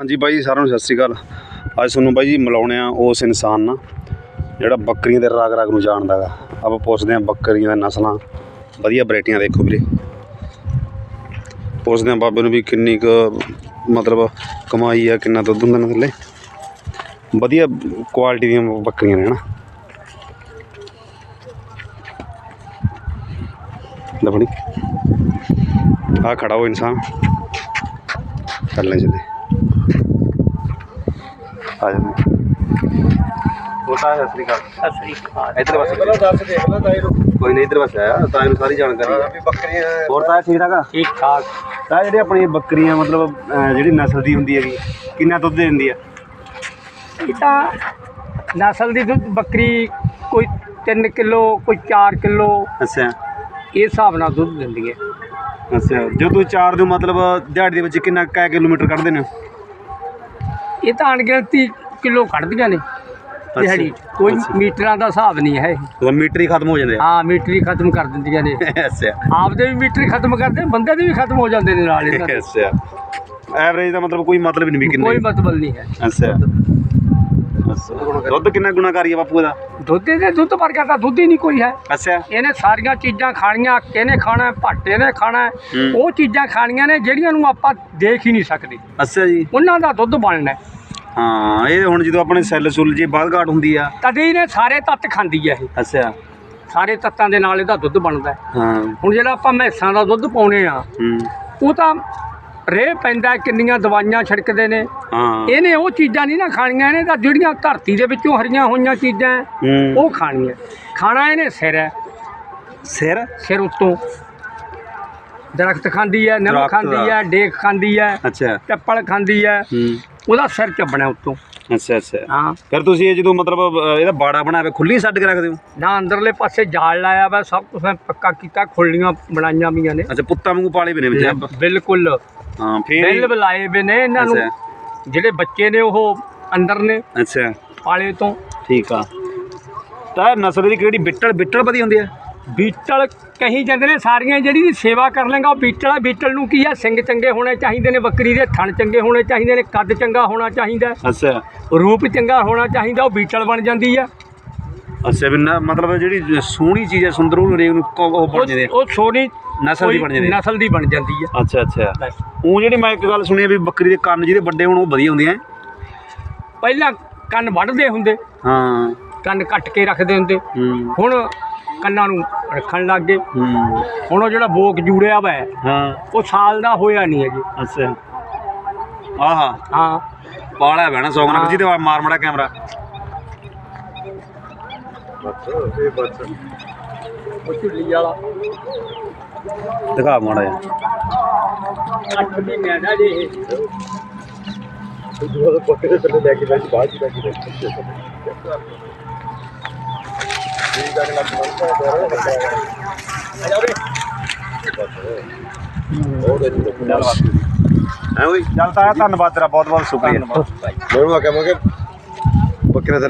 ਹਾਂਜੀ ਬਾਈ ਜੀ, ਸਾਰਿਆਂ ਨੂੰ ਸਤਿ ਸ੍ਰੀ ਅਕਾਲ। ਅੱਜ ਤੁਹਾਨੂੰ ਬਾਈ ਜੀ ਮਿਲਾਉਣੇ ਆ ਉਸ ਇਨਸਾਨ ਨਾਲ ਜਿਹੜਾ ਬੱਕਰੀਆਂ ਦੇ ਰਾਗ ਰਾਗ ਨੂੰ ਜਾਣਦਾ ਹੈਗਾ ਆਪਾਂ ਪੁੱਛਦੇ ਆ ਬੱਕਰੀਆਂ ਦੀਆਂ ਨਸਲਾਂ। ਵਧੀਆ ਵੈਰਾਈਟੀਆਂ ਦੇਖੋ ਵੀਰੇ। ਪੁੱਛਦੇ ਆ ਬਾਬੇ ਨੂੰ ਵੀ ਕਿੰਨੀ ਕੁ ਮਤਲਬ ਕਮਾਈ ਆ ਕਿੰਨਾ ਦੁੱਧ ਹੁੰਦਾ ਥੱਲੇ। ਵਧੀਆ ਕੁਆਲਿਟੀ ਦੀਆਂ ਬੱਕਰੀਆਂ ਨੇ ਹਨਾ। ਦਫੜੀ ਆ ਖੜਾ ਹੋ ਇਨਸਾਨ। ਚੱਲਣੇ ਚੱਲੇ ਆ ਜਾਂਦੇ ਹੋਤਾ ਹੈ ਸ੍ਰੀ ਅਕਾਲ। ਸ੍ਰੀ ਅਕਾਲ। ਇਧਰ ਬਸ। ਪਹਿਲਾਂ ਦੱਸ ਦੇਖ ਲੈ ਤਾਈ ਨੂੰ। ਕੋਈ ਨਹੀਂ ਇਧਰ ਬਸ ਆਇਆ। ਤਾਂ ਇਹਨੂੰ ਸਾਰੀ ਜਾਣਕਾਰੀ ਹੈ ਵੀ ਬੱਕਰੀਆਂ ਹੋਰ ਤਾਂ ਠੀਕ ਠਾਕ ਆ? ਠੀਕ ਠਾਕ। ਤਾਂ ਜਿਹੜੀ ਆਪਣੀ ਬੱਕਰੀਆਂ ਮਤਲਬ ਅਹ, ਜਿਹੜੀ ਨਸਲ ਦੀ ਹੁੰਦੀ ਹੈਗੀ ਕਿੰਨਾ ਦੁੱਧ ਦਿੰਦੀ ਆ? ਇਹ ਤਾਂ ਨਸਲ ਦੀ ਦੁੱਧ ਬੱਕਰੀ ਕੋਈ 3 ਕਿਲੋ ਕੋਈ 4 ਕਿਲੋ ਅੱਛਾ। ਇਹ ਹਿਸਾਬ ਨਾਲ ਦੁੱਧ ਦਿੰਦੀ ਹੈ। ਅੱਛਾ। ਜੋ ਤੁਸੀਂ ਚਾਰ ਦਿਓ ਮਤਲਬ ਦਿਹਾੜੀ ਦੇ ਵਿੱਚ ਕਿੰਨਾ ਕੈ ਕਿਲੋਮੀਟਰ ਕੱਢਦੇ ਨੇ? ਇਹ ਤਾਂ ਅਣਗਿਣਤੀ ਕਿਲੋ ਕੱਢਦੀਆਂ ਨੇ ਦਿਹਾੜੀ। ਕੋਈ। ਮੀਟਰਾਂ ਦਾ ਹਿਸਾਬ ਨਹੀਂ ਹੈ ਇਹ। ਉਹ ਮੀਟਰ ਹੀ ਖਤਮ ਹੋ ਜਾਂਦੇ ਆ ਹਾਂ ਮੀਟਰ ਹੀ ਖਤਮ ਕਰ ਦਿੰਦੀਆਂ ਨੇ ਅੱਛਾ ਆਪਦੇ ਵੀ ਮੀਟਰ ਹੀ ਖਤਮ ਕਰਦੇ ਬੰਦੇ ਦੇ ਵੀ ਖਤਮ ਹੋ ਜਾਂਦੇ ਨੇ ਨਾਲ ਇਹਨਾਂ ਦੇ। ਅੱਛਾ ਐਵਰੇਜ ਦਾ ਮਤਲਬ ਕੋਈ ਮਤਲਬ ਹੀ ਨਹੀਂ ਵੀ ਕਿੰਨੇ ਕੋਈ ਮਤਲਬ ਨਹੀਂ ਹੈ ਅੱਛਾ ਦੁੱਧ ਕਿੰਨਾ ਗੁਣਾਕਾਰੀ ਆ ਬਾਪੂ ਇਹਦਾ? ਦੁੱਧ ਦੇ ਦੁੱਧ ਵਰਗਾ ਤਾਂ ਦੁੱਧ ਹੀ ਨਹੀਂ ਕੋਈ ਹੈ। ਅੱਛਾ। ਇਹਨੇ ਸਾਰੀਆਂ ਚੀਜ਼ਾਂ ਖਾਣੀਆਂ ਕਿਹਨੇ ਖਾਣਾ ਭਾਟੇ ਨੇ ਖਾਣਾ। ਉਹ ਚੀਜ਼ਾਂ ਖਾਣੀਆਂ ਨੇ ਜਿਹੜੀਆਂ ਨੂੰ ਆਪਾਂ ਦੇਖ ਹੀ ਨਹੀਂ ਸਕਦੇ। ਅੱਛਾ ਜੀ। ਉਹਨਾਂ ਦਾ ਦੁੱਧ ਬਣਨਾ ਹੈ। ਇਹ ਹੁਣ ਜਦੋਂ ਆਪਣੇ ਸੈੱਲ ਸੁੱਲ ਜੇ ਬਾਦ ਘਾਟ ਹੁੰਦੀ ਆ। ਤਦੇ ਇਹਨੇ ਸਾਰੇ ਤੱਤ ਖਾਂਦੀ ਹੈ ਇਹ। ਅੱਛਾ। ਸਾਰੇ ਤੱਤਾਂ ਦੇ ਨਾਲ ਇਹਦਾ ਦੁੱਧ ਬਣਦਾ ਹੈ। ਹੁਣ ਜਿਹੜਾ ਆਪਾਂ ਮੈਸਾਂ ਦਾ ਦੁੱਧ ਪਾਉਨੇ ਆ ਉਹ ਤਾਂ ਰੇਹ ਪੈਂਦਾ ਕਿੰਨੀਆਂ ਦਵਾਈਆਂ ਛਿੜਕਦੇ ਨੇ। ਹਾਂ। ਇਹਨੇ ਉਹ ਚੀਜ਼ਾਂ ਨਹੀਂ ਨਾ ਖਾਣੀਆਂ ਇਹਨੇ ਤਾਂ ਜਿਹੜੀਆਂ ਧਰਤੀ ਦੇ ਵਿੱਚੋਂ ਹਰੀਆਂ ਹੋਈਆਂ ਚੀਜ਼ਾਂ ਹੈ, ਉਹ ਖਾਣੀਆਂ। ਖਾਣਾ ਇਹਨੇ ਸਿਰ ਹੈ। ਸਿਰ? ਸਿਰ ਉੱਤੋਂ। ਦਰਖਤ ਖਾਂਦੀ ਹੈ ਨਿੰਮ ਦਰਖਤ। ਖਾਂਦੀ ਦਾ। ਹੈ ਡੇਕ ਖਾਂਦੀ ਹੈ ਅੱਛਾ। ਚੱਪਲ ਖਾਂਦੀ ਹੈ। ਹੂੰ। ਉਹਦਾ ਸਿਰ ਚੱਬਣਾ ਉੱਤੋਂ। ਅੱਛਾ ਅੱਛਾ। ਹਾਂ। ਫਿਰ ਤੁਸੀਂ ਇਹ ਜਦੋਂ ਮਤਲਬ ਇਹਦਾ ਬਾੜਾ ਹੋਇਆ ਖੁੱਲੀ ਛੱਡ ਕੇ ਰੱਖਦੇ ਹੋ? ਨਾ ਅੰਦਰਲੇ ਪਾਸੇ ਜਾਲ ਲਾਇਆ ਵਾ ਸਭ ਕੁਝ ਪੱਕਾ ਕੀਤਾ ਖੁੱਲੀਆਂ ਬਣਾਈਆਂ ਵੀਆਂ ਨੇ। ਅੱਛਾ ਪੁੱਤਾਂ ਵਾਂਗੂ ਪਾਲੇ ਵੀ ਨੇ ਵਿੱਚ ਬਿਲਕੁਲ। ਹਾਂ ਫੇਰ ਬਿੱਲ ਬੁਲਾਏ ਵੇ ਨੇ ਇਹਨਾਂ ਨੂੰ। ਅੱਛਾ। ਜਿਹੜੇ ਬੱਚੇ ਨੇ ਉਹ ਅੰਦਰ ਨੇ। ਅੱਛਾ। ਪਾਲੇ ਤੋਂ। ਠੀਕ ਆ। ਤਾਂ ਨਸਲ ਦੀ ਕਿਹੜੀ ਬਿੱਟਲ ਬਿੱਟਲ ਵਧੀਆ ਹੁੰਦੀ ਆ? ਬੀਟਲ ਕਹੀ ਜਾਂਦੇ ਨੇ ਸਾਰੀਆਂ ਜਿਹੜੀ ਦੀ ਸੇਵਾ ਕਰ ਲੇਗਾ ਉਹ ਬੀਟਲ ਆ। ਬੀਟਲ ਨੂੰ ਕੀ ਆ? ਸਿੰਘ ਚੰਗੇ ਹੋਣੇ ਚਾਹੀਦੇ ਨੇ ਬੱਕਰੀ ਦੇ ਥਣ ਚੰਗੇ ਹੋਣੇ ਚਾਹੀਦੇ ਨੇ ਕੱਦ ਚੰਗਾ ਹੋਣਾ ਚਾਹੀਦਾ। ਅੱਛਾ। ਰੂਪ ਚੰਗਾ ਹੋਣਾ ਚਾਹੀਦਾ ਉਹ ਬੀਟਲ ਬਣ ਜਾਂਦੀ ਆ। ਅੱਛਾ ਵੀ ਨਾ ਮਤਲਬ ਜਿਹੜੀ ਸੋਹਣੀ ਚੀਜ਼ ਹੈ ਸੁੰਦਰ ਉਹ ਰੇਗ ਨੂੰ ਕ- ਉਹ ਬਣ ਜਾਂਦੇ ਉਹ ਉਹ ਸੋਨੀ ਨਸਲ ਦੀ ਬਣ ਜਾਂਦੀ ਆ। ਨਸਲ ਦੀ ਬਣ ਜਾਂਦੀ ਆ ਅੱਛਾ ਅੱਛਾ। ਬਸ। ਉਹ ਜਿਹੜੀ ਮੈਂ ਇੱਕ ਗੱਲ ਸੁਣੀ ਆ ਵੀ ਬੱਕਰੀ ਦੇ ਕੰਨ ਜਿਹਦੇ ਵੱਡੇ ਹੋਣ ਉਹ ਵਧੀਆ ਹੁੰਦੀਆਂ ਪਹਿਲਾਂ ਕੰਨ ਵੱਢਦੇ ਹੁੰਦੇ। ਹਾਂ। ਕੰਨ ਕੱਟ ਕੇ ਰੱਖਦੇ ਹੁੰਦੇ। ਹੂੰ। ਹੁਣ ਕੰਨਾਂ ਨੂੰ ਰੱਖਣ ਲੱਗ ਗਏ। ਹੂੰ। ਹੁਣ ਉਹ ਜਿਹੜਾ ਬੋਕ ਜੂੜਿਆ ਵਾ ਹੈ, ਹਾਂ। ਉਹ ਸਾਲ ਦਾ ਹੋਇਆ ਨਹੀਂ ਅਜੇ। ਅੱਛਾ। ਆਹਾ। ਹਾਂ। ਪਾਲਾ ਬਹਿਣਾ ਸੌਂਗ ਨਾਲ ਜਿਹਦੇ ਮਾਰ ਮੜਾ ਕੈਮਰਾ। ਇਹ ਬੱਸ। ਉਹ ਝੁੱਲੀ ਵਾਲਾ। ਦਿਖਾ ਮਾੜਾ ਜਿਹਾ। 8 ਮਹੀਨਿਆਂ ਦਾ ਜੇ ਇਹ। ਬੱਕਰੇ ਥੱਲੇ ਲੈ ਕੇ ਬੈਠ ਬਾਅਦ ਚ ਲੈ ਕੇ ਬੈਠ ਠੀਕ ਆ ਲੱਗ ਬੰਦਾ ਬਹੁਤ ਅੱਛੀ ਹੈ ਓਏ? ਚੱਲ ਤਾਂ ਧੰਨਵਾਦ ਤੇਰਾ ਬਹੁਤ ਬਹੁਤ ਸ਼ੁਕਰੀਆ ਬੱਕਰੇ ਥੱਲੇ